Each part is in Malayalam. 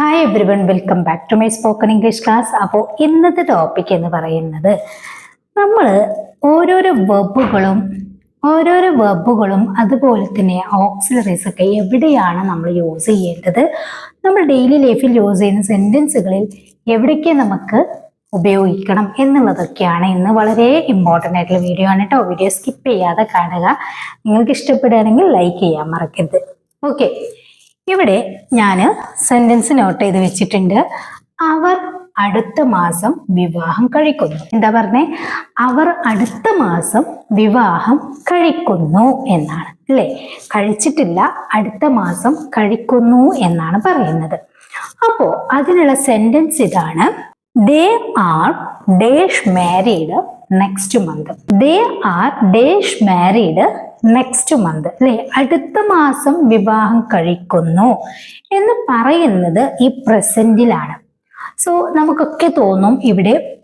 Hi everyone welcome back to my spoken English class അപ്പോൾ ഇന്നത്തെ ടോപ്പിക് എന്ന് പറയുന്നത് നമ്മൾ ഓരോരോ വെബുകളും ഓരോരോ വെബുകളും അതുപോലെ തന്നെ ഓക്സിലറീസ് ഒക്കെ എവിടെയാണ് നമ്മൾ യൂസ് ചെയ്യേണ്ടത്? നമ്മൾ ഡെയിലി ലൈഫിൽ യൂസ് ചെയ്യുന്ന സെന്റൻസുകളിൽ എവിടെയൊക്കെ നമുക്ക് ഉപയോഗിക്കണം എന്നുള്ളതൊക്കെയാണ് ഇന്ന് വളരെ ഇമ്പോർട്ടന്റ് ആയിട്ടുള്ള വീഡിയോ ആണ് കേട്ടോ വീഡിയോ സ്കിപ്പ് ചെയ്യാതെ കാണുക. നിങ്ങൾക്ക് ഇഷ്ടപ്പെടുകയാണെങ്കിൽ ലൈക്ക് ചെയ്യാൻ മറക്കരുത്. ഓക്കെ ഇവിടെ ഞാൻ സെന്റൻസ് നോട്ട് ചെയ്ത് വെച്ചിട്ടുണ്ട്. അവർ അടുത്ത മാസം വിവാഹം കഴിക്കുന്നു. എന്താ പറഞ്ഞേ? അവർ അടുത്ത മാസം വിവാഹം കഴിക്കുന്നു എന്നാണ്. അല്ലേ? കഴിച്ചിട്ടില്ല അടുത്ത മാസം കഴിക്കുന്നു എന്നാണ് പറയുന്നത്. അപ്പോ അതിനുള്ള സെന്റൻസ് ഇതാണ് they are dash married next month they are dash married next month അല്ലെ അടുത്ത മാസം വിവാഹം കഴിക്കുന്നു എന്ന് പറയുന്നത് ഈ പ്രസന്റിലാണ് സോ നമുക്കൊക്കെ തോന്നും ഇവിടെ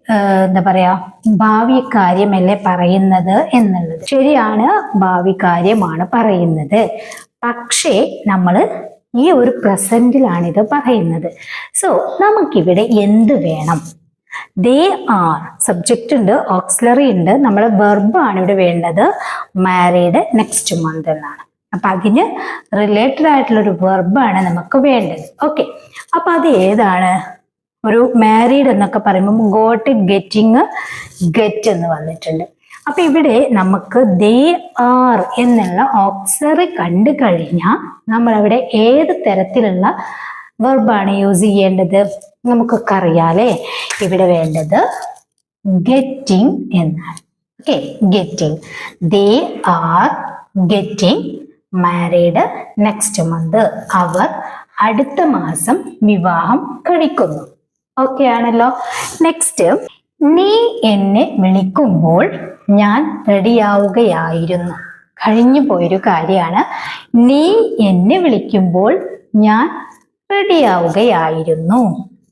എന്താ പറയാ ഭാവി കാര്യമല്ലേ പറയുന്നത് എന്നുള്ളത്. ശരിയാണ് ഭാവി കാര്യമാണ് പറയുന്നത്. പക്ഷേ നമ്മൾ ഈ ഒരു പ്രസന്റിലാണ് ഇത് പറയുന്നത്. സോ നമുക്കിവിടെ എന്ത് വേണം? ദേ ആർ സബ്ജക്റ്റ് ഉണ്ട് ഓക്സിലറി ഉണ്ട്. നമ്മളെ വെർബാണ് ഇവിടെ വേണ്ടത്. മാരീഡ് നെക്സ്റ്റ് മന്ത് എന്നാണ്. അപ്പൊ അതിന് റിലേറ്റഡ് ആയിട്ടുള്ള ഒരു വെർബാണ് നമുക്ക് വേണ്ടത്. ഓക്കെ അപ്പൊ അത് ഏതാണ്? ഒരു മാരീഡ് എന്നൊക്കെ പറയുമ്പോൾ ഗോട്ട് ഗെറ്റിങ് ഗെറ്റ് എന്ന് വന്നിട്ടുണ്ട്. അപ്പൊ ഇവിടെ നമുക്ക് ദേ ആർ എന്നുള്ള ഓക്സറി കണ്ടു കഴിഞ്ഞാൽ നമ്മളവിടെ ഏത് തരത്തിലുള്ള വെർബാണ് യൂസ് ചെയ്യേണ്ടത്? നമുക്കൊക്കെ അറിയാലേ ഇവിടെ വേണ്ടത് ഗെറ്റിംഗ് എന്നാണ്. Okay getting they are getting married next month അവർ അടുത്ത മാസം വിവാഹം കഴിക്കുന്നു. ഓക്കെ ആണല്ലോ. നെക്സ്റ്റ് നീ എന്നെ വിളിക്കുമ്പോൾ ഞാൻ റെഡിയാവുകയായിരുന്നു കഴിഞ്ഞു പോയൊരു കാര്യമാണ്. നീ എന്നെ വിളിക്കുമ്പോൾ ഞാൻ റെഡിയാവുകയായിരുന്നു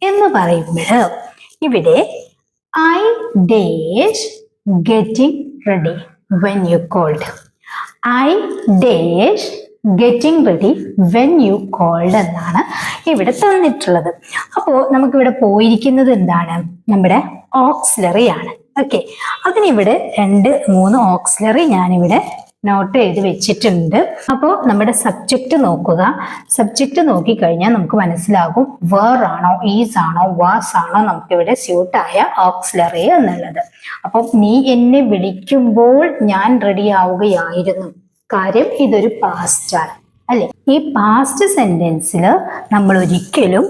എന്ന് പറയുമ്പോൾ ഇവിടെ I dash getting ready when you called I dash getting ready when you called എന്നാണ് ഇവിടെ തന്നിട്ടുള്ളത്. അപ്പോൾ നമുക്കിവിടെ പോയിരിക്കുന്നത് എന്താണ്? നമ്മുടെ ഓക്സിലറി ആണ്. ഓക്കെ അതിനിവിടെ രണ്ട് മൂന്ന് ഓക്സിലറി ഞാനിവിടെ നോട്ട് എഴുതി വെച്ചിട്ടുണ്ട്. അപ്പോൾ നമ്മുടെ സബ്ജക്റ്റ് നോക്കുക. സബ്ജക്റ്റ് നോക്കിക്കഴിഞ്ഞാൽ നമുക്ക് മനസ്സിലാകും വേർ ആണോ ഈസ് ആണോ വാസ് ആണോ നമുക്കിവിടെ സ്യൂട്ടായ ഓക്സിലറി എന്നുള്ളത്. അപ്പം നീ എന്നെ വിളിക്കുമ്പോൾ ഞാൻ റെഡി ആവുകയായിരുന്നു. കാര്യം ഇതൊരു പാസ്റ്റ് ആണ്. അല്ലെ? ഈ പാസ്റ്റ് സെന്റൻസിൽ നമ്മൾ ഒരിക്കലും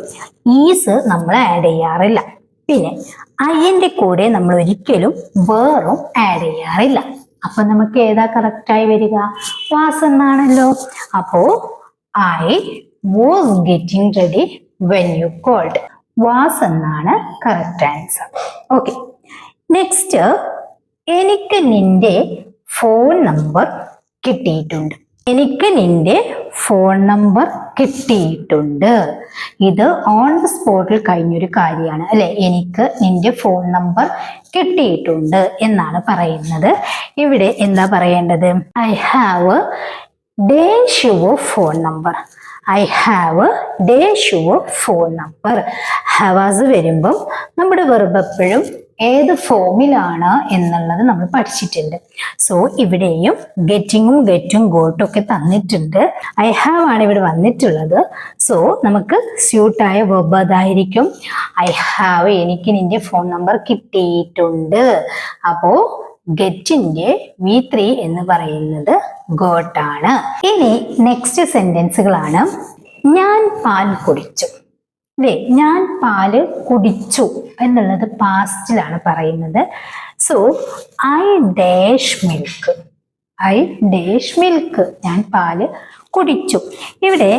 ഈസ് നമ്മൾ ആഡ് ചെയ്യാറില്ല. പിന്നെ അയ്യന്റെ കൂടെ നമ്മൾ ഒരിക്കലും വേറും ആഡ് ചെയ്യാറില്ല. അപ്പൊ നമുക്ക് ഏതാ കറക്റ്റായി വരിക? വാസ് എന്നാണല്ലോ. അപ്പോ I was getting ready when you called was എന്നാണ് കറക്റ്റ് ആൻസർ ഓക്കെ നെക്സ്റ്റ് എനിക്ക് നിന്റെ ഫോൺ നമ്പർ കിട്ടിയിട്ടുണ്ട്. എനിക്ക് നിന്റെ ഫോൺ നമ്പർ കിട്ടിയിട്ടുണ്ട്. ഇത് ഓൺ ദ സ്പോട്ടിൽ കഴിഞ്ഞൊരു കാര്യമാണ്. അല്ലെ? എനിക്ക് നിന്റെ ഫോൺ നമ്പർ കിട്ടിയിട്ടുണ്ട് എന്നാണ് പറയുന്നത്. ഇവിടെ എന്താ പറയേണ്ടത്? I have dash your phone number I have dash your phone number ഹവാസ് വരുമ്പം നമ്മുടെ വെറുതെ എപ്പോഴും ഏത് ഫോമിലാണ് എന്നുള്ളത് നമ്മൾ പഠിച്ചിട്ടുണ്ട്. സോ ഇവിടെയും ഗെറ്റിങ്ങും ഗെറ്റും ഗോട്ടും ഒക്കെ തന്നിട്ടുണ്ട്. ഐ ഹാവ് ആണ് ഇവിടെ വന്നിട്ടുള്ളത്. സോ നമുക്ക് സ്യൂട്ടായ വെബ് അതായിരിക്കും. ഐ ഹാവ് എനിക്ക് നിന്റെ ഫോൺ നമ്പർ കിട്ടിയിട്ടുണ്ട്. അപ്പോ ഗെറ്റിന്റെ വി ത്രീ എന്ന് പറയുന്നത് ഗോട്ടാണ് ഇനി നെക്സ്റ്റ് സെന്റൻസുകളാണ് ഞാൻ പാൽ കുടിച്ചു. അല്ലേ ഞാൻ പാൽ കുടിച്ചു എന്നുള്ളത് പാസ്റ്റിലാണ് പറയുന്നത്. So I dash milk I dash milk ഞാൻ പാൽ കുടിച്ചു. ഇവിടെ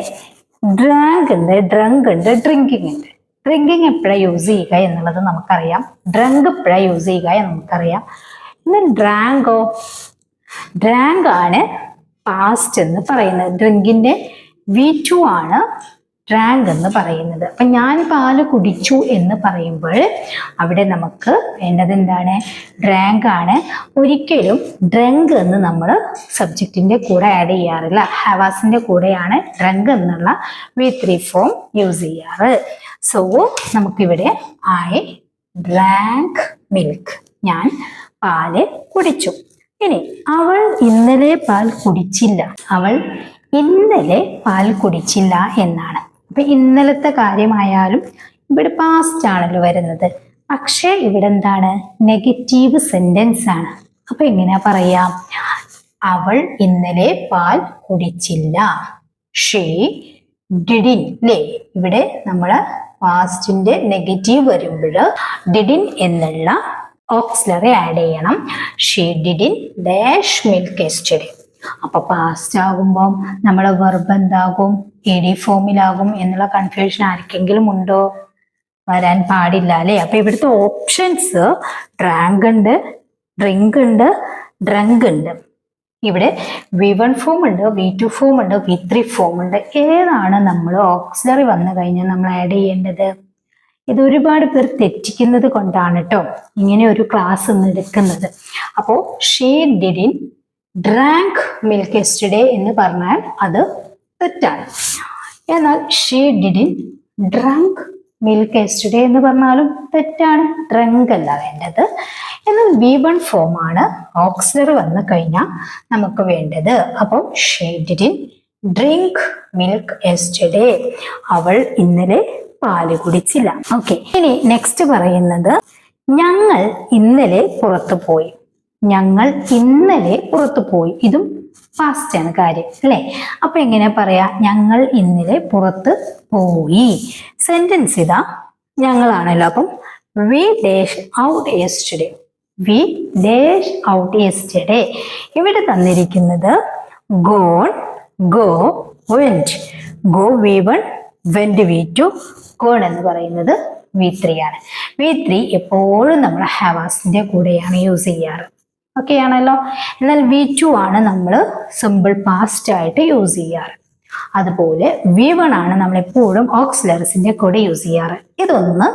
ഡ്രാങ്ക് ഉണ്ട് ഡ്രങ്ക് ഉണ്ട് ഡ്രിങ്കിങ് ഉണ്ട്. ഡ്രിങ്കിങ് എപ്പോഴാണ് യൂസ് ചെയ്യുക എന്നുള്ളത് നമുക്കറിയാം. ഡ്രങ്ക് എപ്പോഴാണ് യൂസ് ചെയ്യുക എന്ന് നമുക്കറിയാം. ഇന്ന് ഡ്രാങ്കോ ഡ്രാങ്ക് ആണ് പാസ്റ്റ് എന്ന് പറയുന്നത്. ഡ്രിങ്കിന്റെ വി ടു ആണ് ഡ്രാങ്ക് എന്ന് പറയുന്നത്. അപ്പൊ ഞാൻ പാൽ കുടിച്ചു എന്ന് പറയുമ്പോൾ അവിടെ നമുക്ക് വേണ്ടത് എന്താണ്? ഡ്രാങ്ക് ആണ്. ഒരിക്കലും ഡ്രങ്ക് എന്ന് നമ്മൾ സബ്ജക്റ്റിന്റെ കൂടെ ആഡ് ചെയ്യാറില്ല. ഹവാസിന്റെ കൂടെയാണ് ഡ്രങ്ക് എന്നുള്ള വി ത്രീ ഫോം യൂസ് ചെയ്യാറ്. സോ നമുക്കിവിടെ ഐ ഡ്രാങ്ക് മിൽക്ക് ഞാൻ പാൽ കുടിച്ചു. ഇനി അവൾ ഇന്നലെ പാൽ കുടിച്ചില്ല. അവൾ ഇന്നലെ പാൽ കുടിച്ചില്ല എന്നാണ്. അപ്പൊ ഇന്നലത്തെ കാര്യമായാലും ഇവിടെ പാസ്റ്റ് ആണല്ലോ വരുന്നത്. പക്ഷേ ഇവിടെ എന്താണ് നെഗറ്റീവ് സെന്റൻസ് ആണ്. അപ്പൊ എങ്ങനെയാ പറയാ? അവൾ ഇന്നലെ പാൽ കുടിച്ചില്ല. ഷീ ഡിഡിൻ ലേ ഇവിടെ നമ്മൾ പാസ്റ്റിന്റെ നെഗറ്റീവ് വരുമ്പോൾ ഡിഡിൻ എന്നുള്ള ഓക്സിലറി ആഡ് ചെയ്യണം. She didn't dash milk yesterday അപ്പൊ പാസ്റ്റ് ആകുമ്പോൾ നമ്മളെ വെർബ് എന്താകും? എ ഡി ഫോമിലാകും എന്നുള്ള കൺഫ്യൂഷൻ ആർക്കെങ്കിലും ഉണ്ടോ? വരാൻ പാടില്ല അല്ലേ? അപ്പൊ ഇവിടുത്തെ ഓപ്ഷൻസ് ഡ്രാങ്ക് ഉണ്ട് ഡ്രിങ്ക് ഉണ്ട് ഡ്രങ്ക് ഉണ്ട്. ഇവിടെ വി വൺ ഫോം ഉണ്ട് വി ടു ഫോം ഉണ്ട് വി ത്രീ ഫോം ഉണ്ട്. ഏതാണ് നമ്മൾ ഓക്സിലറി വന്നു കഴിഞ്ഞാൽ നമ്മൾ ആഡ് ചെയ്യേണ്ടത്? ഇത് ഒരുപാട് പേർ തെറ്റിക്കുന്നത് കൊണ്ടാണ് കേട്ടോ ഇങ്ങനെ ഒരു ക്ലാസ് എടുക്കുന്നത്. അപ്പോൾ she didn't drank milk yesterday എന്ന് പറഞ്ഞാൽ അത് തെറ്റാണ്. എന്നാൽ she didn't drunk milk yesterday എന്ന് പറഞ്ഞാലും തെറ്റാണ്. ഡ്രങ്ക് അല്ല വേണ്ടത്. എന്നാൽ വി വൺ ഫോമാണ് ഓക്സിലറി വന്നു കഴിഞ്ഞാൽ നമുക്ക് വേണ്ടത്. അപ്പോൾ she didn't drink milk yesterday അവൾ ഇന്നലെ പാൽ കുടിച്ചില്ല. ഓക്കെ ഇനി നെക്സ്റ്റ് പറയുന്നത് ഞങ്ങൾ ഇന്നലെ പുറത്തു പോയി. ഞങ്ങൾ ഇന്നലെ പുറത്തു പോയി. ഇതും ഫാസ്റ്റ് ആണ് കാര്യം അല്ലെ? അപ്പൊ എങ്ങനെ പറയാ? ഞങ്ങൾ ഇന്നലെ പുറത്ത് പോയി. സെന്റൻസ് ഇതാ. ഞങ്ങളാണല്ലോ. അപ്പം we dash out yesterday we dash out yesterday ഇവിടെ തന്നിരിക്കുന്നത് gone go went go V one went V two gone എന്ന് പറയുന്നത് വി ത്രീ ആണ്. വി ത്രീ എപ്പോഴും നമ്മൾ ഹാവാസിന്റെ കൂടെയാണ് യൂസ് ചെയ്യാറ്. ഓക്കെ ആണല്ലോ? എന്നാൽ വി ടു ആണ് നമ്മൾ സിമ്പിൾ പാസ്റ്റ് ആയിട്ട് യൂസ് ചെയ്യാറ്. അതുപോലെ വി വൺ ആണ് നമ്മൾ എപ്പോഴും ഓക്സിലറീസിന്റെ കൂടെ യൂസ് ചെയ്യാറ്. ഇതൊന്ന്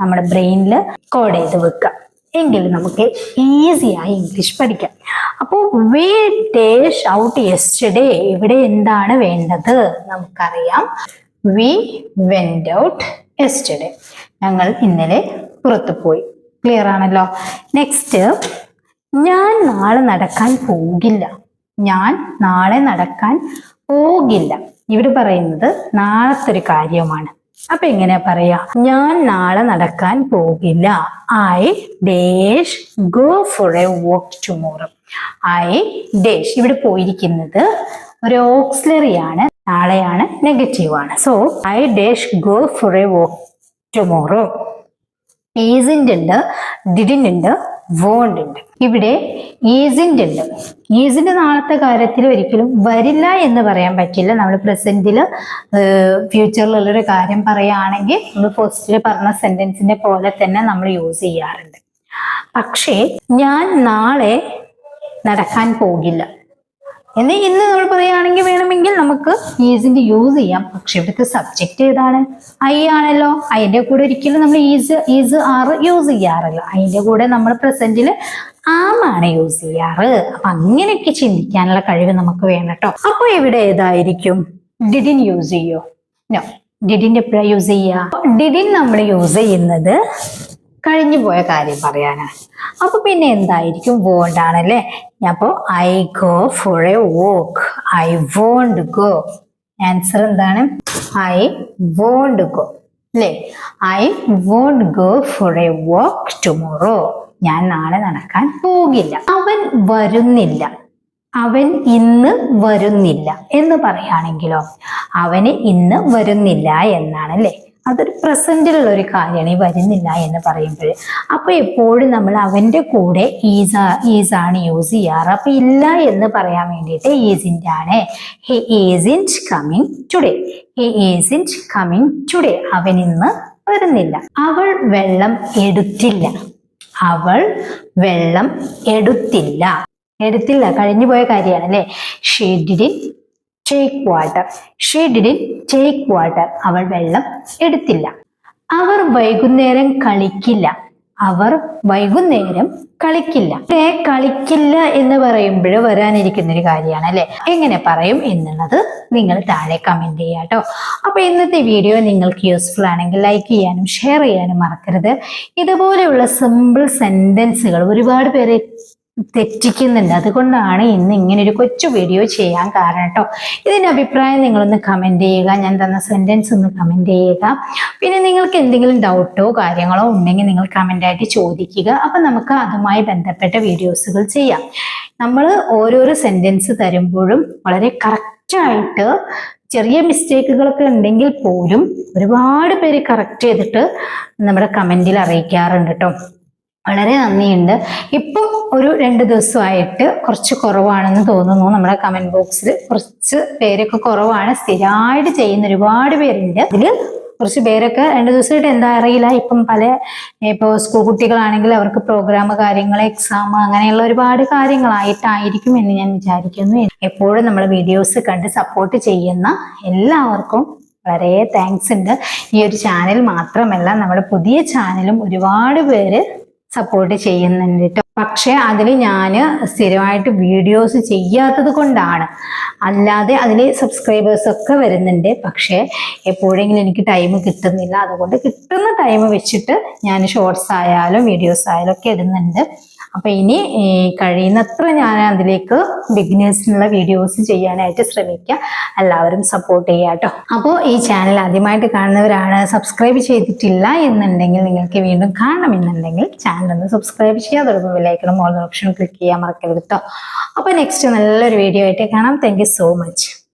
നമ്മുടെ ബ്രെയിനിൽ കോഡ് ചെയ്ത് വെക്കുക എങ്കിൽ നമുക്ക് ഈസിയായി ഇംഗ്ലീഷ് പഠിക്കാം. അപ്പോൾ വി ഡേഷ് ഔട്ട് യെസ്റ്റഡേ ഇവിടെ എന്താണ് വേണ്ടത്? നമുക്കറിയാം. വി വെൻഡ് ഔട്ട് യെസ്റ്റഡേ ഞങ്ങൾ ഇന്നലെ പുറത്തു പോയി. ക്ലിയർ ആണല്ലോ? നെക്സ്റ്റ് ഞാൻ നാളെ നടക്കാൻ പോകില്ല. ഞാൻ നാളെ നടക്കാൻ പോകില്ല. ഇവിടെ പറയുന്നത് നാളത്തെ ഒരു കാര്യമാണ്. അപ്പൊ എങ്ങനെയാ പറയാ? ഞാൻ നാളെ നടക്കാൻ പോകില്ല. I dash go for a walk tomorrow I dash ഇവിടെ പോയിരിക്കുന്നത് ഒരു ഓക്സിലറി ആണ്. നാളെയാണ് നെഗറ്റീവ് ആണ്. So I dash go for a walk tomorrow ഈസിന്റെ ഉണ്ട് ഡിഡിൻ ഉണ്ട് വോണ്ട് ഉണ്ട്. ഇവിടെ ഈസിന്റെ ഉണ്ട്. ഈസിന്റെ നാളത്തെ കാര്യത്തിൽ ഒരിക്കലും വരില്ല എന്ന് പറയാൻ പറ്റില്ല. നമ്മൾ പ്രസന്റിൽ ഫ്യൂച്ചറിലുള്ളൊരു കാര്യം പറയുകയാണെങ്കിൽ നമ്മൾ ഫസ്റ്റിൽ പറഞ്ഞ സെന്റൻസിന്റെ പോലെ തന്നെ നമ്മൾ യൂസ് ചെയ്യാറുണ്ട്. പക്ഷേ ഞാൻ നാളെ നടക്കാൻ പോകില്ല. എന്ന് ഇന്ന് നമ്മൾ പറയുകയാണെങ്കിൽ വേണമെങ്കിൽ നമുക്ക് ഈസിന്റെ യൂസ് ചെയ്യാം. പക്ഷെ ഇവിടുത്തെ സബ്ജക്റ്റ് ഏതാണ്? ഐ ആണല്ലോ. അതിന്റെ കൂടെ ഒരിക്കലും നമ്മൾ ഈസ് ഈസ് ആറ് യൂസ് ചെയ്യാറില്ല. അതിന്റെ കൂടെ നമ്മൾ പ്രസന്റിൽ ആമാണ് യൂസ് ചെയ്യാറ്. അപ്പൊ അങ്ങനെയൊക്കെ ചിന്തിക്കാനുള്ള കഴിവ് നമുക്ക് വേണം കേട്ടോ. അപ്പൊ ഇവിടെ ഏതായിരിക്കും? ഡിഡിൻ യൂസ് ചെയ്യോ? നോ ഡിഡിൻ എപ്പോഴാണ് യൂസ് ചെയ്യുക? ഡിഡിൻ നമ്മൾ യൂസ് ചെയ്യുന്നത് കഴിഞ്ഞു പോയ കാര്യം പറയാനാണ് അപ്പൊ പിന്നെ എന്തായിരിക്കും? വോണ്ടാണല്ലേ ആണല്ലേ? I go for a walk I won't go answer എന്താണ്? ഐ വോണ്ട് ഗോ അല്ലേ I won't go for a walk tomorrow ഞാൻ നാളെ നടക്കാൻ പോകില്ല. അവൻ വരുന്നില്ല. അവൻ ഇന്ന് വരുന്നില്ല. എന്ന് പറയുകയാണെങ്കിലോ? അവന് ഇന്ന് വരുന്നില്ല എന്നാണ് അല്ലേ അതൊരു പ്രസന്റിലുള്ള ഒരു കാര്യമാണ് ഈ വരുന്നില്ല എന്ന് പറയുമ്പോൾ. അപ്പൊ എപ്പോഴും നമ്മൾ അവന്റെ കൂടെ ഈസ ഈസാണ് യൂസ് ചെയ്യാറ്. അപ്പൊ ഇല്ല എന്ന് പറയാൻ വേണ്ടിയിട്ട് ഈസിന്റെ ആണ്. He isn't coming today. He isn't coming today. അവൻ ഇന്ന് വരുന്നില്ല. അവൾ വെള്ളം എടുത്തില്ല. അവൾ വെള്ളം എടുത്തില്ല. എടുത്തില്ല. കഴിഞ്ഞു പോയ കാര്യമാണ് അല്ലേ she didn't take water she didn't take water അവൾ വെള്ളം എടുത്തില്ല. അവർ വൈകുന്നേരം കളിക്കില്ല. അവർ വൈകുന്നേരം കളിക്കില്ല. കളിക്കില്ല എന്ന് പറയുമ്പോൾ വരാനിരിക്കുന്ന ഒരു കാര്യമാണ് അല്ലെ? എങ്ങനെ പറയും എന്നുള്ളത് നിങ്ങൾ താഴെ കമന്റ് ചെയ്യുക കേട്ടോ. അപ്പൊ ഇന്നത്തെ വീഡിയോ നിങ്ങൾക്ക് യൂസ്ഫുൾ ആണെങ്കിൽ ലൈക്ക് ചെയ്യാനും ഷെയർ ചെയ്യാനും മറക്കരുത്. ഇതുപോലെയുള്ള സിമ്പിൾ സെന്റൻസുകൾ ഒരുപാട് പേര് തെറ്റിക്കുന്നുണ്ട് അതുകൊണ്ടാണ് ഇന്ന് ഇങ്ങനെ ഒരു കൊച്ചു വീഡിയോ ചെയ്യാൻ കാരണം കേട്ടോ ഇതിന്റെ അഭിപ്രായം നിങ്ങളൊന്ന് കമന്റ് ചെയ്യുക. ഞാൻ തന്ന സെന്റൻസ് ഒന്ന് കമന്റ് ചെയ്യുക. പിന്നെ നിങ്ങൾക്ക് എന്തെങ്കിലും ഡൗട്ടോ കാര്യങ്ങളോ ഉണ്ടെങ്കിൽ നിങ്ങൾ കമന്റ് ആയിട്ട് ചോദിക്കുക. അപ്പൊ നമുക്ക് അതുമായി ബന്ധപ്പെട്ട വീഡിയോസുകൾ ചെയ്യാം. നമ്മൾ ഓരോരോ സെന്റൻസ് തരുമ്പോഴും വളരെ കറക്റ്റായിട്ട് ചെറിയ മിസ്റ്റേക്കുകളൊക്കെ ഉണ്ടെങ്കിൽ പോലും ഒരുപാട് പേര് കറക്റ്റ് ചെയ്തിട്ട് നമ്മുടെ കമന്റിൽ അറിയിക്കാറുണ്ട് കേട്ടോ വളരെ നന്ദിയുണ്ട്. ഇപ്പം ഒരു രണ്ട് ദിവസമായിട്ട് കുറച്ച് കുറവാണെന്ന് തോന്നുന്നു നമ്മുടെ കമന്റ് ബോക്സിൽ കുറച്ച് പേരൊക്കെ കുറവാണ്. സ്ഥിരമായിട്ട് ചെയ്യുന്ന ഒരുപാട് പേരുണ്ട്. അതിൽ കുറച്ച് പേരൊക്കെ രണ്ട് ദിവസമായിട്ട് എന്താ അറിയില്ല. ഇപ്പം പല ഇപ്പോൾ സ്കൂൾ കുട്ടികളാണെങ്കിൽ അവർക്ക് പ്രോഗ്രാം കാര്യങ്ങൾ എക്സാം അങ്ങനെയുള്ള ഒരുപാട് കാര്യങ്ങളായിട്ടായിരിക്കും എന്ന് ഞാൻ വിചാരിക്കുന്നു. എപ്പോഴും നമ്മൾ വീഡിയോസ് കണ്ട് സപ്പോർട്ട് ചെയ്യുന്ന എല്ലാവർക്കും വളരെ താങ്ക്സ് ഉണ്ട്. ഈ ഒരു ചാനൽ മാത്രമല്ല നമ്മുടെ പുതിയ ചാനലും ഒരുപാട് പേര് സപ്പോർട്ട് ചെയ്യുന്നുണ്ട് കേട്ടോ പക്ഷെ അതിൽ ഞാൻ സ്ഥിരമായിട്ട് വീഡിയോസ് ചെയ്യാത്തത് കൊണ്ടാണ്. അല്ലാതെ അതിൽ സബ്സ്ക്രൈബേഴ്സ് ഒക്കെ വരുന്നുണ്ട്. പക്ഷേ എപ്പോഴെങ്കിലും എനിക്ക് ടൈം കിട്ടുന്നില്ല. അതുകൊണ്ട് കിട്ടുന്ന ടൈം വെച്ചിട്ട് ഞാൻ ഷോർട്സ് ആയാലും വീഡിയോസ് ആയാലും ഒക്കെ ഇടുന്നുണ്ട്. അപ്പൊ ഇനി കഴിയുന്നത്ര ഞാൻ അതിലേക്ക് ബിഗിനേഴ്സിനുള്ള വീഡിയോസ് ചെയ്യാനായിട്ട് ശ്രമിക്കുക എല്ലാവരും സപ്പോർട്ട് ചെയ്യുക കേട്ടോ. അപ്പോൾ ഈ ചാനൽ ആദ്യമായിട്ട് കാണുന്നവരാണ് സബ്സ്ക്രൈബ് ചെയ്തിട്ടില്ല എന്നുണ്ടെങ്കിൽ നിങ്ങൾക്ക് വീണ്ടും കാണണമെന്നുണ്ടെങ്കിൽ ചാനൽ ഒന്ന് സബ്സ്ക്രൈബ് ചെയ്യുക. തുടങ്ങും വിലയിക്കണം ഓൾ ഓപ്ഷൻ ക്ലിക്ക് ചെയ്യാൻ മറക്കരുത് കേട്ടോ. അപ്പോൾ നെക്സ്റ്റ് നല്ലൊരു വീഡിയോ ആയിട്ട് കാണാം. Thank so much